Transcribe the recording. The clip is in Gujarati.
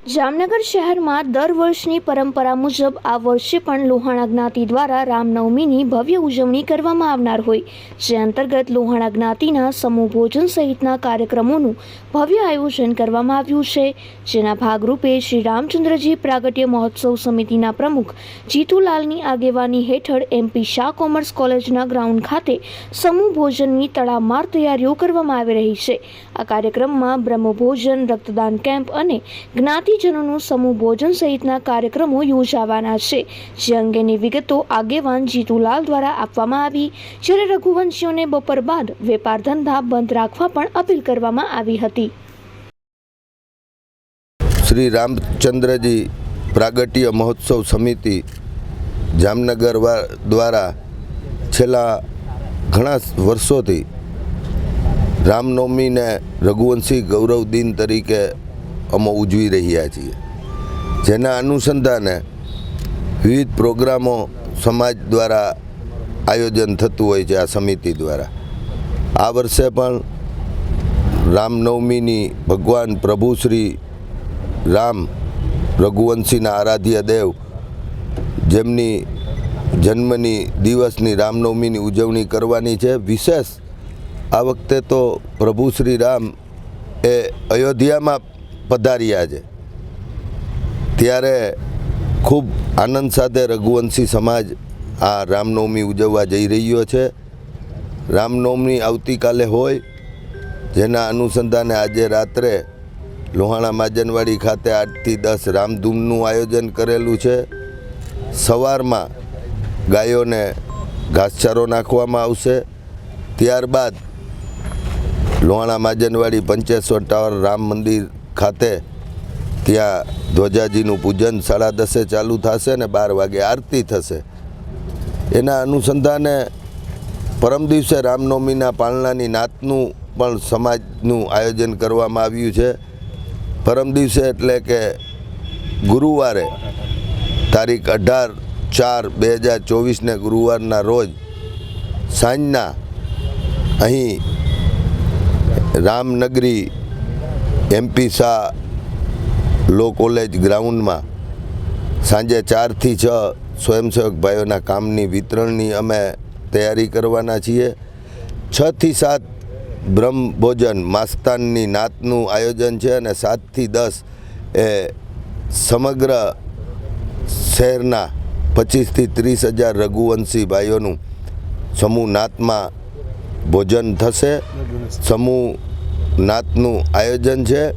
જામનગર શહેરમાં દર વર્ષની પરંપરા મુજબ આ વર્ષે પણ લોહાણા જ્ઞાતિ દ્વારા રામનવમીની ભવ્ય ઉજવણી કરવામાં આવનાર હોય, જે અંતર્ગત લોહાણા જ્ઞાતિના સમૂહ ભોજન સહિતના કાર્યક્રમોનું ભવ્ય આયોજન કરવામાં આવ્યું છે. જેના ભાગરૂપે શ્રી રામચંદ્રજી પ્રાગટ્ય મહોત્સવ સમિતિના પ્રમુખ જીતુલાલની આગેવાની હેઠળ એમપી શાહ કોમર્સ કોલેજના ગ્રાઉન્ડ ખાતે સમૂહ ભોજનની તડામાર તૈયારીઓ કરવામાં આવી રહી છે. આ કાર્યક્રમમાં બ્રહ્મભોજન, રક્તદાન કેમ્પ અને જ્ઞાતિજનોનું સમૂહ ભોજન સહિતના કાર્યક્રમો યોજાવાના છે. જે અંગેની વિગતો આગેવાન જીતુલાલ દ્વારા આપવામાં આવી. જ્યારે રઘુવંશીઓને બપોર બાદ વેપાર ધંધા બંધ રાખવા પણ અપીલ કરવામાં આવી હતી. શ્રી રામચંદ્રજી પ્રાગટ્ય મહોત્સવ સમિતિ જામનગર દ્વારા છેલ્લા ઘણા વર્ષોથી રામનવમીને રઘુવંશી ગૌરવ દિન તરીકે અમે ઉજવી રહ્યા છીએ. જેના અનુસંધાને વિવિધ પ્રોગ્રામો સમાજ દ્વારા આયોજન થતું હોય છે આ સમિતિ દ્વારા. આ વર્ષે પણ રામનવમીની ભગવાન પ્રભુ શ્રી રામ રઘુવંશીના આરાધ્ય દેવ જેમની જન્મની દિવસની રામનવમીની ઉજવણી કરવાની છે. વિશેષ આ વખતે તો પ્રભુ શ્રી રામ એ અયોધ્યામાં પધાર્યા છે. ત્યારે ખૂબ આનંદ સાથે રઘુવંશી સમાજ આ રામનવમી ઉજવવા જઈ રહ્યો છે. રામનવમી આવતીકાલે હોય, જેના અનુસંધાને આજે રાત્રે લોહાણા માજનવાડી ખાતે આઠથી દસ રામધૂમનું આયોજન કરેલું છે. સવારમાં ગાયોને ઘાસચારો નાખવામાં આવશે. ત્યારબાદ લોહાણા માજનવાડી પંચેશ્વર ટાવર રામ મંદિર ખાતે ત્યાં ધ્વજાજીનું પૂજન સાડા દસે ચાલુ થશે અને બાર વાગે આરતી થશે. એના અનુસંધાને પરમ દિવસે રામનવમીના પાલનાની નાતનું પણ સમાજનું આયોજન કરવામાં આવ્યું છે. પરમ દિવસે એટલે કે ગુરુવારે તારીખ અઢાર ચાર બે હજાર ચોવીસને ગુરુવારના રોજ સાંજના અહીં Ramnagari MP Shah law college ગ્રાઉન્ડમાં સાંજે ચારથી છ સ્વયંસેવક ભાઈઓના કામની વિતરણની અમે તૈયારી કરવાના છીએ. છથી સાત બ્રહ્મ ભોજન માસ્તાનની નાતનું આયોજન છે અને સાતથી દસ એ સમગ્ર શહેરના પચીસથી ત્રીસ હજાર રઘુવંશી ભાઈઓનું સમૂહ નાતમાં ભોજન થશે. સમૂહ નાતનું આયોજન છે.